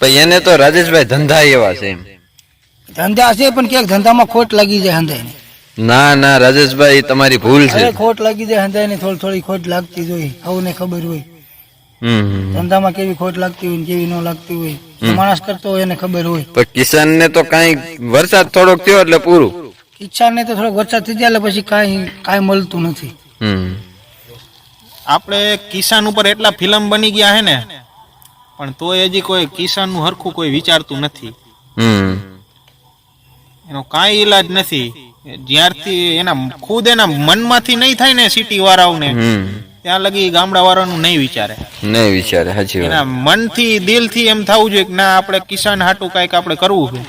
પણ એને તો રાજેશભાઈ ધંધા એવા છે. એમ ધંધા છે પણ ક્યાંક ધંધામાં ખોટ લાગી જાય હંધાઈને. ના ના રાજેશભાઈ તમારી ભૂલ છે. ખોટ લાગી જાય હંધાઈને થોડી થોડી ખોટ લાગતી જ હોય. સૌને ખબર હોય. ધંધામાં કેવી ખોટ લાગતી હોય કેવી ન લાગતી હોય. માણસ કરતો હોય એને ખબર હોય. પણ કિસાન ને તો કઈ વરસાદ થોડોક થયો એટલે પૂરું. ઈચ્છા તો થોડોક વરસાદ થઈ જાય એટલે પછી કઈ કઈ મળતું નથી. હમ. આપણે કિસાન ઉપર એટલા ફિલ્મ બની ગયા હે ને પણ તોય હજી કોઈ કિસાનનું હરખું કોઈ વિચારતું નથી. એનો કાંઈ ઈલાજ નથી. જ્યારથી એના ખુદ એના મનમાંથી નહીં થાય ને સિટી વાળાઓને ત્યાં લગી ગામડા વાળાનું નહીં વિચારે. નહીં વિચારે સાચી એના મનથી દિલથી એમ થવું જોઈએ કે ના આપણે કિસાન હાટું કાંઈક આપણે કરવું છે.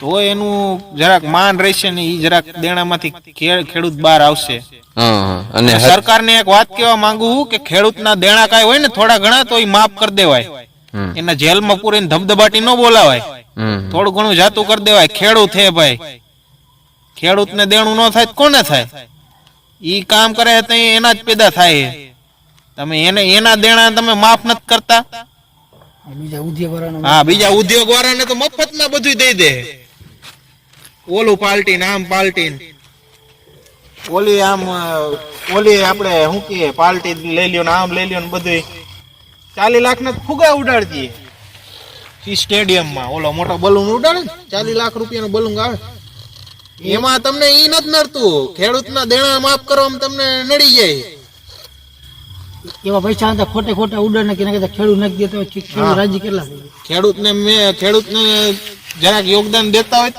તો એનું જરાક માન રહેશે ને એ જરાક દેણામાંથી ખેડૂત બહાર આવશે. અને સરકારને એક વાત કહેવા માંગુ છું કે ખેડૂતના દેણા કાંઈ હોય ને થોડા ઘણા તો એ માફ કરી દેવાય. એના જેલમાં પૂરીને ધબધબાટી ન બોલાવાય. થોડું ઘણું જાતું કરી દેવાય. ખેડૂત હે ભાઈ. ખેડૂતને દેણું ન થાય કોને થાય? ઈ કામ કરે તો એના જ પેદા થાય. તમે એને એના દેણા તમે માફ નથી કરતા? બીજા ઉદ્યોગ હા બીજા ઉદ્યોગ વાળાને તો મફતમાં બધું દઈ દે. ઓલું પાલટીને આમ પાલટીને. ઓલી આમ ઓલી આપણે શું કહીએ પાલટી લઈ લ્યો ને આમ લઈ લ્યો ને બધું ચાલી લાખ ના ફુગા ઉડાડતી ઈ સ્ટેડિયમમાં. ઓલો મોટો બલૂન ઉડાડે ને ચાલી લાખ રૂપિયાનો બલૂન આવે એમાં તમને ઈ નથી નડતું. ખેડૂતના દેણા માફ કરવામાં તમને નડી જાય. એવા પૈસા હતા ખોટે ખોટા ઉડાડને નાખી નાખે ખેડૂત નાખી દેતો ખેડૂત રાજી કેટલા? ખેડૂતને મેં ખેડૂતને જરાક યોગદાન દેતા હોય